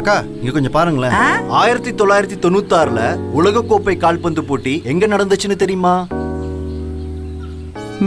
அக்கா இங்க கொஞ்சம் பாருங்களேன். ஆயிரத்தி தொள்ளாயிரத்தி தொண்ணூத்தி ஆறுல உலகக்கோப்பை கால்பந்து போட்டி எங்க நடந்துச்சுன்னு தெரியுமா?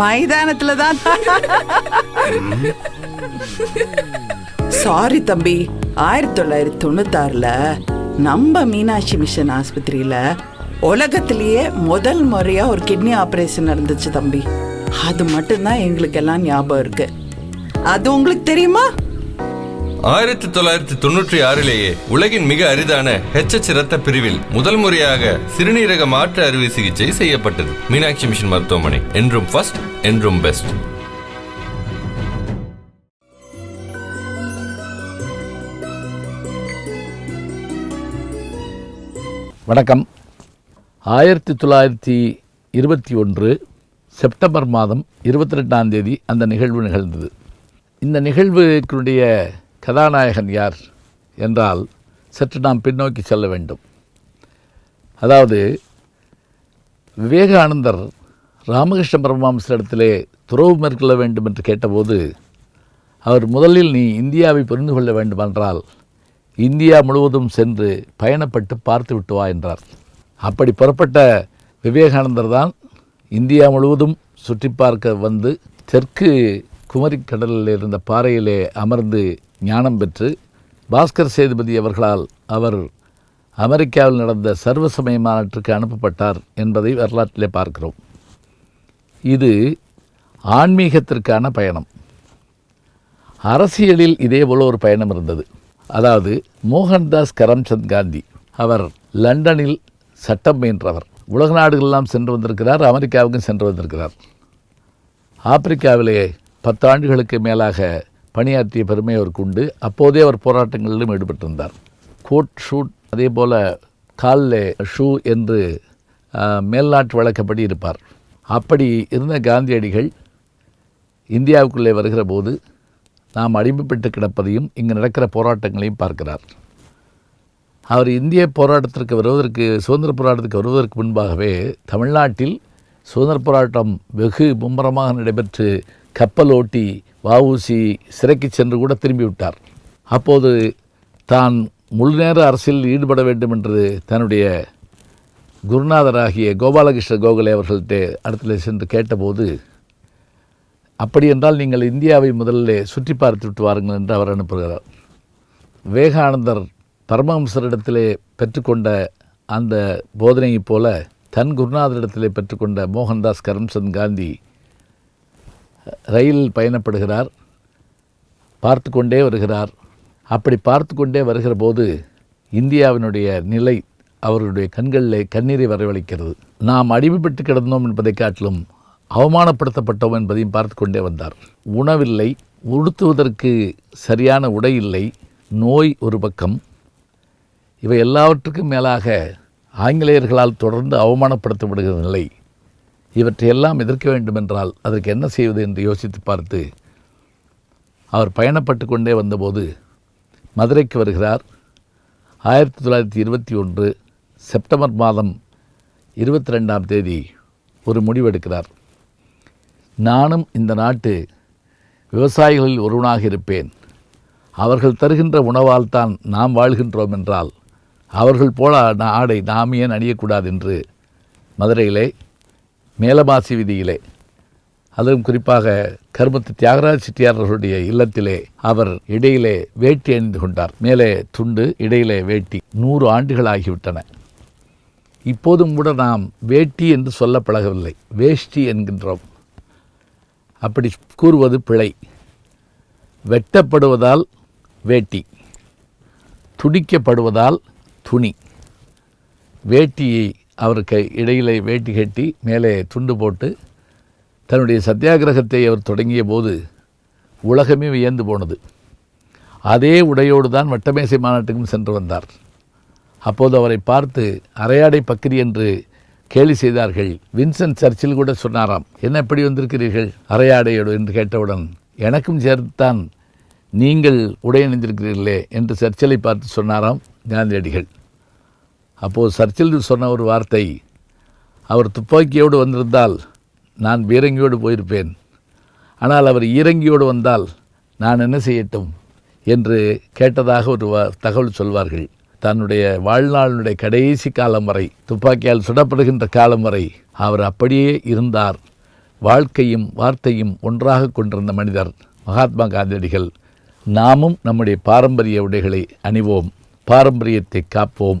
மைதானத்துல தான். சாரி தம்பி. ஆயிரத்தி தொள்ளாயிரத்தி தொண்ணூத்தாறுல நம்ம மீனாட்சி மிஷன் ஆஸ்பத்திரியில உலகத்திலேயே முதல் முறையா ஒரு கிட்னி ஆபரேஷன் நடந்துச்சு தம்பி. அது மட்டும்தான் எங்களுக்கு எல்லாம் ஞாபகம் இருக்கு. அது உங்களுக்கு தெரியுமா? ஆயிரத்தி தொள்ளாயிரத்தி தொண்ணூற்றி ஆறிலேயே உலகின் மிக அரிதான ஹெச்எச் இரத்த பிரிவில் முதல் முறையாக சிறுநீரக மாற்று அறுவை சிகிச்சை செய்யப்பட்டது. மீனாட்சி மிஷன் மருத்துவமனை. என்றும் ஃபர்ஸ்ட் என்றும் பெஸ்ட் வணக்கம். ஆயிரத்தி தொள்ளாயிரத்தி இருபத்தி ஒன்று செப்டம்பர் மாதம் இருபத்தி ரெண்டாம் தேதி அந்த நிகழ்வு நிகழ்ந்தது. இந்த நிகழ்வுக்குடைய கதாநாயகன் யார் என்றால் சற்று நாம் பின்னோக்கி செல்ல வேண்டும். அதாவது விவேகானந்தர் ராமகிருஷ்ண பரமஹம்சரிடத்திலே துறவு மேற்கொள்ள வேண்டும் என்று கேட்டபோது அவர் முதலில் நீ இந்தியாவை புரிந்து கொள்ள வேண்டுமென்றால் இந்தியா முழுவதும் சென்று பயணப்பட்டு பார்த்து விட்டு வா என்றார். அப்படி புறப்பட்ட விவேகானந்தர் தான் இந்தியா முழுவதும் சுற்றி பார்க்க வந்து தெற்கு குமரிக்கடலில் இருந்த பாறையிலே அமர்ந்து ஞானம் பெற்று பாஸ்கர் சேதுபதி அவர்களால் அவர் அமெரிக்காவில் நடந்த சர்வசமய மாநாட்டிற்கு அனுப்பப்பட்டார் என்பதை வரலாற்றிலே பார்க்கிறோம். இது ஆன்மீகத்திற்கான பயணம். அரசியலில் இதேபோல ஒரு பயணம் இருந்தது. அதாவது மோகன்தாஸ் கரம்சந்த் காந்தி அவர் லண்டனில் சட்டம் பயின்றவர். உலக நாடுகளெல்லாம் சென்று வந்திருக்கிறார் அமெரிக்காவுக்கும் சென்று வந்திருக்கிறார். ஆப்பிரிக்காவிலே பத்து ஆண்டுகளுக்கு மேலாக பணியாற்றிய பெருமை அவருக்கு உண்டு. அப்போதே அவர் போராட்டங்களிலும் ஈடுபட்டிருந்தார். கோட் ஷூட் அதே போல் காலில் ஷூ என்று மேல்நாட்டு வழக்கப்படி இருப்பார். அப்படி இருந்த காந்தியடிகள் இந்தியாவுக்குள்ளே வருகிற போது நாம் அடிமைப்பட்டு கிடப்பதையும் இங்கு நடக்கிற போராட்டங்களையும் பார்க்கிறார். அவர் இந்திய போராட்டத்திற்கு வருவதற்கு சுதந்திர போராட்டத்துக்கு வருவதற்கு முன்பாகவே தமிழ்நாட்டில் சுதந்திர போராட்டம் வெகு மும்முரமாக நடைபெற்று கப்பல் ஓட்டி வஉசி சிறைக்கு சென்று கூட திரும்பிவிட்டார். அப்போது தான் முழுநேர அரசியலில் ஈடுபட வேண்டும் என்று தன்னுடைய குருநாதராகிய கோபாலகிருஷ்ண கோகலே அவர்கள்ட்ட இடத்துல சென்று கேட்டபோது அப்படி என்றால் நீங்கள் இந்தியாவை முதல்ல சுற்றி பார்த்து விட்டு வாருங்கள் என்று அவர் அனுப்புகிறார். விவேகானந்தர் பரமஹம்சரிடத்திலே பெற்றுக்கொண்ட அந்த போதனையைப் போல தன் குருநாதரிடத்திலே பெற்றுக்கொண்ட மோகன்தாஸ் கரம்சந்த் காந்தி ரயிலில் பயணப்படுகிறார் பார்த்து கொண்டே வருகிறார். அப்படி பார்த்து கொண்டே வருகிற போது இந்தியாவினுடைய நிலை அவர்களுடைய கண்களில் கண்ணீரை வரவழைக்கிறது. நாம் அடிமைப்பட்டு கிடந்தோம் என்பதை காட்டிலும் அவமானப்படுத்தப்பட்டோம் என்பதையும் பார்த்து கொண்டே வந்தார். உணவில்லை உடுத்துவதற்கு சரியான உடை இல்லை நோய் ஒரு பக்கம். இவை எல்லாவற்றுக்கும் மேலாக ஆங்கிலேயர்களால் தொடர்ந்து அவமானப்படுத்தப்படுகிற நிலை இவற்றையெல்லாம் எதிர்க்க வேண்டுமென்றால் அதற்கு என்ன செய்வது என்று யோசித்து பார்த்து அவர் பயணப்பட்டு கொண்டே வந்தபோது மதுரைக்கு வருகிறார். ஆயிரத்தி தொள்ளாயிரத்தி இருபத்தி ஒன்று செப்டம்பர் மாதம் இருபத்தி ரெண்டாம் தேதி ஒரு முடிவெடுக்கிறார். நானும் இந்த நாட்டு விவசாயிகளில் ஒருவனாக இருப்பேன். அவர்கள் தருகின்ற உணவால் தான் நாம் வாழ்கின்றோம் என்றால் அவர்கள் போல ஆடை நாம் ஏன் அணியக்கூடாது என்று மதுரையிலே மேலமாசி விதியிலே. அதுவும் குறிப்பாக கருமத்து தியாகராஜ செட்டியார் அவர்களுடைய இல்லத்திலே அவர் இடையிலே வேட்டி அணிந்து கொண்டார். மேலே துண்டு இடையிலே வேட்டி. நூறு ஆண்டுகள் ஆகிவிட்டன இப்போதும் கூட நாம் வேட்டி என்று சொல்ல பழகவில்லை வேஷ்டி என்கின்றோம். அப்படி கூறுவது பிழை. வெட்டப்படுவதால் வேட்டி. துடிக்கப்படுவதால் துணி. வேட்டியை அவருக்கு இடையிலே வேட்டி கட்டி மேலே துண்டு போட்டு தன்னுடைய சத்தியாகிரகத்தை அவர் தொடங்கிய போது உலகமே வியந்து போனது. அதே உடையோடு தான் வட்டமேசை மாநாட்டுக்கும் சென்று வந்தார். அப்போது அவரை பார்த்து அரையாடை பக்கிரி என்று கேலி செய்தார்கள். வின்சென்ட் சர்ச்சில் கூட சொன்னாராம் என்ன எப்படி வந்திருக்கிறீர்கள்? அரையாடையோடு? என்று கேட்டவுடன் எனக்கும் சேர்த்துத்தான் நீங்கள் உடை அணிந்திருக்கிறீர்களே என்று சர்ச்சிலை பார்த்து சொன்னாராம் காந்தியடிகள் அப்போது சர்ச்சில் சொன்ன ஒரு வார்த்தை அவர் துப்பாக்கியோடு வந்திருந்தால் நான் பீரங்கியோடு போயிருப்பேன். ஆனால் அவர் ஈரங்கியோடு வந்தால் நான் என்ன செய்யட்டும்? என்று கேட்டதாக ஒரு வ- தகவல் சொல்வார்கள். தன்னுடைய வாழ்நாளினுடைய கடைசி காலம் வரை துப்பாக்கியால் சுடப்படுகின்ற காலம் வரை அவர் அப்படியே இருந்தார். வாழ்க்கையும் வார்த்தையும் ஒன்றாக கொண்டிருந்த மனிதர் மகாத்மா காந்தியடிகள் நாமும் நம்முடைய பாரம்பரிய உடைகளை அணிவோம். பாரம்பரியத்தை காப்போம்.